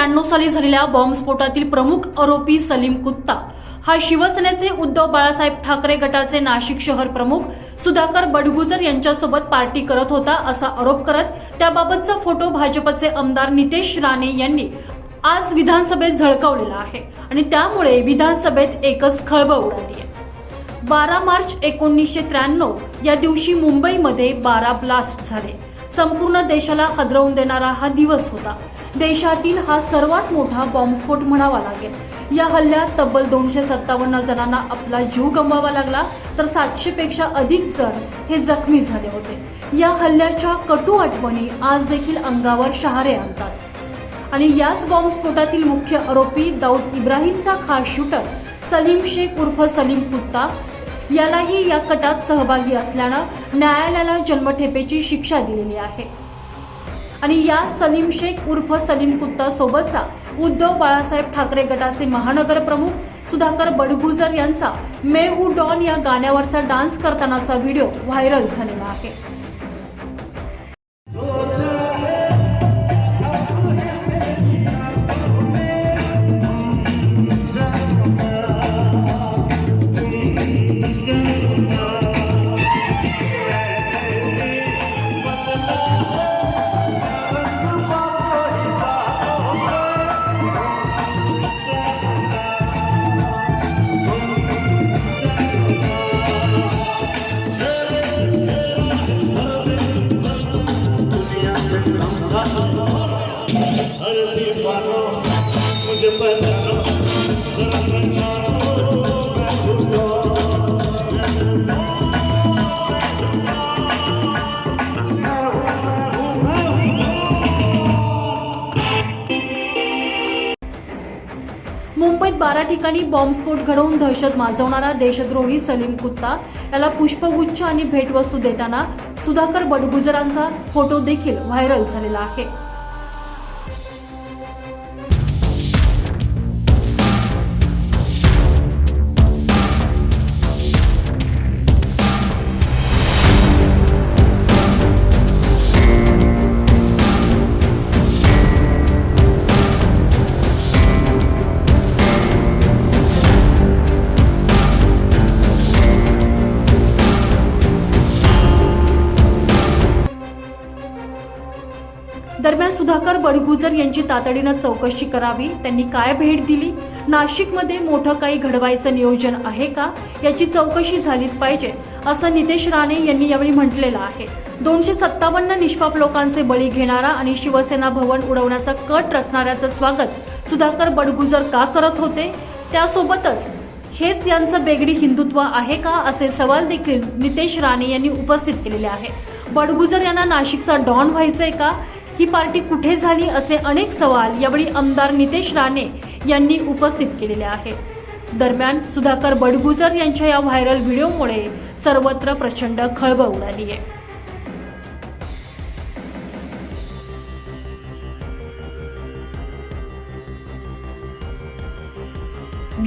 त्र्याण्णव साली झालेल्या बॉम्बस्फोटातील प्रमुख आरोपी सलीम कुत्ता. हा शिवसेनेचे उद्धव बाळासाहेब ठाकरे गटाचे नाशिक शहर प्रमुख सुधाकर बडगुजर यांच्यासोबत पार्टी करत होता असा आरोप करत त्याबाबतचा फोटो भाजपचे आमदार नितेश राणे यांनी आज विधानसभेत झळकावलेला आहे आणि त्यामुळे विधानसभेत एकच खळबळ उडाली आहे बारा मार्च एकोणीसशे त्र्याण्णव या दिवशी मुंबईमध्ये बारा ब्लास्ट झाले. संपूर्ण देशाला हदरवून देणारा हा दिवस होता. देशातील हा सर्वात मोठा बॉम्बस्फोट म्हणावा लागेल. या हल्ल्यात तब्बल दोनशे सत्तावन्न जणांना आपला जीव गमवावा लागला तर सातशे पेक्षा अधिक जण हे जखमी झाले होते. या हल्ल्याच्या कटू आठवणी आज देखील अंगावर शहारे आणतात. आणि याच बॉम्बस्फोटातील मुख्य आरोपी दाऊद इब्राहिमचा खास शूटर सलीम शेख उर्फ सलीम कुत्ता यालाही या कटात सहभागी असल्यानं न्यायालयाला जन्मठेपेची शिक्षा दिलेली आहे. आणि या सलीम शेख उर्फ सलीम कुत्ता सोबतचा उद्धव बाळासाहेब ठाकरे गटाचे महानगर प्रमुख सुधाकर बडगुजर यांचा मे हू डॉन या गाण्यावरचा डान्स करतानाचा व्हिडिओ व्हायरल झालेला आहे. मुझे पहचानो मुंबईत बारा ठिकाणी बॉम्बस्फोट घडवून दहशत माजवणारा देशद्रोही सलीम कुत्ता याला पुष्पगुच्छ आणि भेटवस्तू देताना सुधाकर बडगुजरांचा फोटो देखील व्हायरल झालेला आहे. दरम्यान सुधाकर बडगुजर यांची तातडीनं चौकशी करावी त्यांनी काय भेट दिली? नाशिकमध्ये मोठं काही घडवायचं नियोजन आहे का? याची चौकशी झालीच पाहिजे असं नितेश राणे यांनी यावेळी म्हटलेलं आहे. दोनशे सत्तावन्न निष्पाप लोकांचे बळी घेणारा आणि शिवसेना भवन उडवण्याचा कट रचणाऱ्याचं स्वागत सुधाकर बडगुजर का करत होते? त्यासोबतच हेच यांचं बेगडी हिंदुत्व आहे का? असे सवाल देखील नितेश राणे यांनी उपस्थित केलेले आहे. बडगुजर यांना नाशिकचा डॉन व्हायचंय का? ही पार्टी कुठे झाली असे अनेक सवाल यावेळी आमदार नितेश राणे यांनी उपस्थित केलेले आहे दरम्यान सुधाकर बडगुजर यांच्या या व्हायरल व्हिडिओमुळे सर्वत्र प्रचंड खळबळ उडाली आहे.